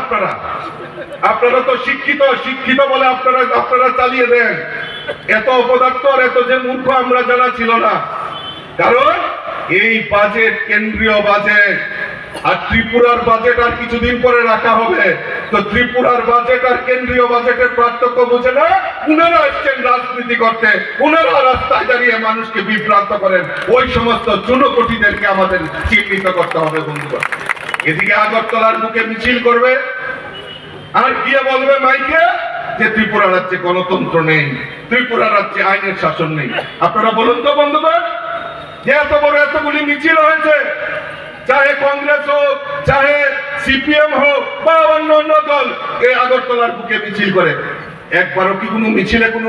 আপনারা। আপনারা তো শিক্ষিত শিক্ষিত বলে আপনারা আপনারা চালিয়ে দেন। এত অপদার্থ আর এত যে মূর্খ আমরা জানা ছিল না। কারণ এই বাজেট কেন্দ্রীয় বাজেট আর ত্রিপুরার বাজেট আর কিছুদিন পরে রাখা হবে। তো ত্রিপুরার বাজেট আর কেন্দ্রীয় বাজেটের পার্থক্য বুঝে না, উনারা আসছেন রাজনীতি করতে। উনারা রাস্তায় দাঁড়িয়ে মানুষকে বিভ্রান্ত করেন। ওই সমস্ত চুনোকটিদেরকে আমাদের চিহ্নিত করতে হবে, বন্ধুরা। এদিকে আগরতলার বুকে মিছিল করবে। আর গিয়ে বলবে, মাইকে, যে ত্রিপুরা রাজ্যে গণতন্ত্র নেই, ত্রিপুরা রাজ্যে আইনের শাসন নেই। আপনারা বলুন তো, বন্ধুগণ, যে এত বড় এতগুলি মিছিল হয়েছে, চাহে কংগ্রেস হোক, চাহে সিপিএম হোক, বা অন্য অন্য দল এই আগরতলার বুকে মিছিল করে। একবারও কি কোনো মিছিলে কোনো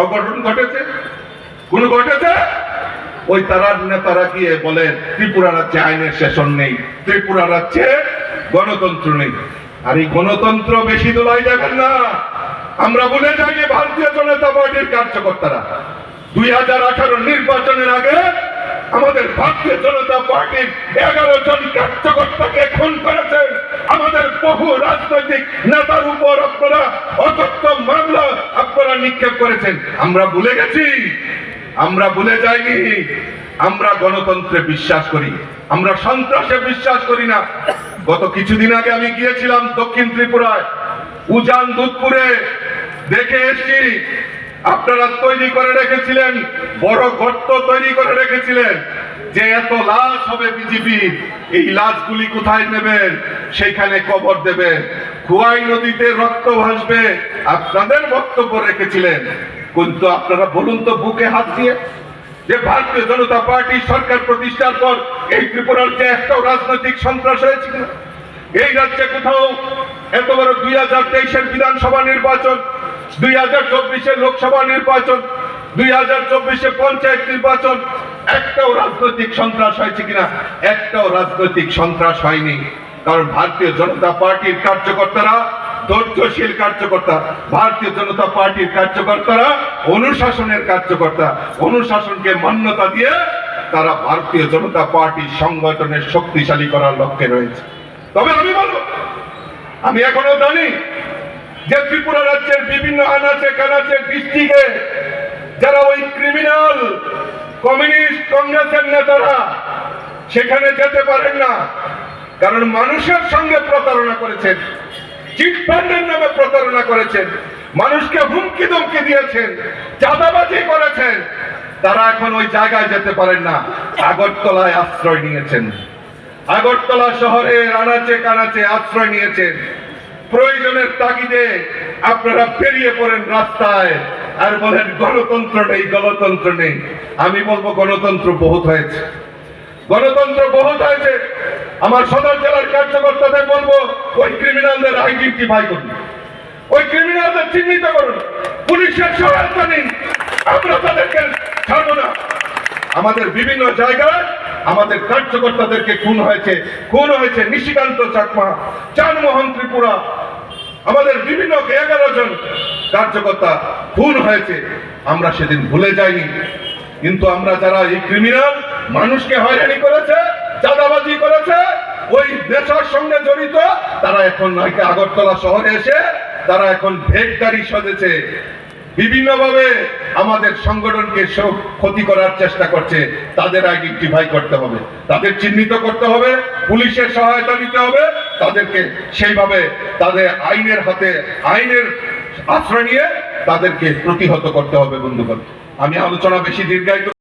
অঘটন ঘটেছে? কোনো ঘটেছে? ওই তারার নেতারা গিয়ে বলেন, ত্রিপুরা রাজ্যে আইনের শাসন নেই, ত্রিপুরা রাজ্যে গণতন্ত্র নেই। আর এই গণতন্ত্র বেশি দোলাই যাবেন না। আমরা বলে যাই যে ভারতীয় জনতা পার্টির কার্যকর্তারা। দুই হাজার আঠারো নির্বাচনের আগে আমাদের ভারতীয় জনতা পার্টির এগারো জন কার্যকর্তাকে খুন করেছেন আমাদের বহু রাজনৈতিক নেতার উপর আপনারা অতত্ব মামলা আপনারা নিক্ষেপ করেছেন। আমরা ভুলে গেছি। আমরা ভুলে যাইনি। আমরা গণতন্ত্রে বিশ্বাস করি। আমরা সন্ত্রাসে বিশ্বাস করি না। গত কিছুদিন আগে আমি গিয়েছিলাম দক্ষিণ ত্রিপুরায়, উজান দুধপুরে। দেখে এসছি, আপনারা তৈরি করে রেখেছিলেন, বড় গর্ত তৈরি করে রেখেছিলেন যে এত লাশ হবে বিজেপি এই লাশগুলি কোথায় নেবেন? সেইখানে কবর দেবে খুয়াই নদীতে রক্ত ভাসবে। আপনাদের বক্তব্য রেখেছিলেন। কিন্তু আপনারা বলুন তো, বুকে হাত দিয়ে যে ভারতীয় জনতা পার্টি সরকার প্রতিষ্ঠার পর এই ত্রিপুরার যে একটাও রাজনৈতিক সন্ত্রাস হয়েছে কিনা? এই রাজ্যে কোথাও এত বড় দুই হাজার তেইশের বিধানসভা নির্বাচন, দুই হাজার চব্বিশের লোকসভা নির্বাচন, দুই হাজার চব্বিশে পঞ্চায়েত নির্বাচন, একটাও রাজনৈতিক সন্ত্রাস হয়েছে কিনা? একটাও রাজনৈতিক সন্ত্রাস হয়নি। কারণ ভারতীয় জনতা পার্টির কার্যকর্তারা ধৈর্যশীল কার্যকর্তা। ভারতীয় জনতা পার্টির কার্যকর্তারা অনুশাসনের কার্যকর্তা। অনুশাসনকে মান্যতা দিয়ে তারা ভারতীয় জনতা পার্টির সংগঠনের শক্তিশালী করার লক্ষ্যে রয়েছে। তবে আমি বলব, আমি এখনও জানি যে ত্রিপুরা রাজ্যের বিভিন্ন আনাচে কানাচে ডিস্ট্রিক্টে যারা ওই ক্রিমিনাল কমিউনিস্ট কংগ্রেসের নেতারা, সেখানে যেতে পারেন না। কারণ মানুষের সঙ্গে প্রতারণা করেছেন। চিটফান্ডের নামে প্রতারণা করেছেন। মানুষকে হুমকি ধমকি দিয়েছেন, চাঁদাবাজি করেছেন। তারা এখন ওই জায়গায় যেতে পারেন না। আগরতলায় আশ্রয় নিয়েছেন। আগরতলা শহরে আনাচে কানাচে আশ্রয় নিয়েছেন। প্রয়োজনের তাগিদে আপনারা পেরিয়ে পড়েন রাস্তায় আর বলেন, গণতন্ত্র নেই গণতন্ত্র নেই। আমি বলব গণতন্ত্র বহুত হয়েছে। গণতন্ত্র বহুত হয়েছে। আমার সদর জেলার কার্যকর্তাদের বলব, ওই ক্রিমিনালদের আইডেন্টিফাই করুন। ওই ক্রিমিনালদের চিহ্নিত করুন। পুলিশের সহায়তা নিন। আমরা তাদেরকে ছাড়বো না। আমাদের বিভিন্ন জায়গায় আমাদের কার্যকর্তাদেরকে খুন হয়েছে। খুন হয়েছে নিশিকান্ত চাকমা, চানমোহন ত্রিপুরা। আমাদের বিভিন্ন এগারো জন কার্যকর্তা খুন হয়েছে। আমরা সেদিন ভুলে যাইনি। কিন্তু আমরা যারা এই ক্রিমিনাল মানুষকে হয়রানি করেছে, চাঁদাবাজি করেছে, ওই নেশার সঙ্গে জড়িত, তারা এখন নাকি আগরতলা শহরে এসে, তারা এখন ভেগদারি সাজেছে। বিভিন্নভাবে আমাদের সংগঠনকে ক্ষতি করার চেষ্টা করছে, তাদের আইডেন্টিফাই করতে হবে, তাদের চিহ্নিত করতে হবে, পুলিশের সহায়তা নিতে হবে, তাদেরকে সেইভাবে তাদের আইনের হাতে, আইনের আশ্রয় নিয়ে তাদেরকে প্রতিহত করতে হবে, বন্ধুগণ। আমি আলোচনা বেশি দীর্ঘায়িত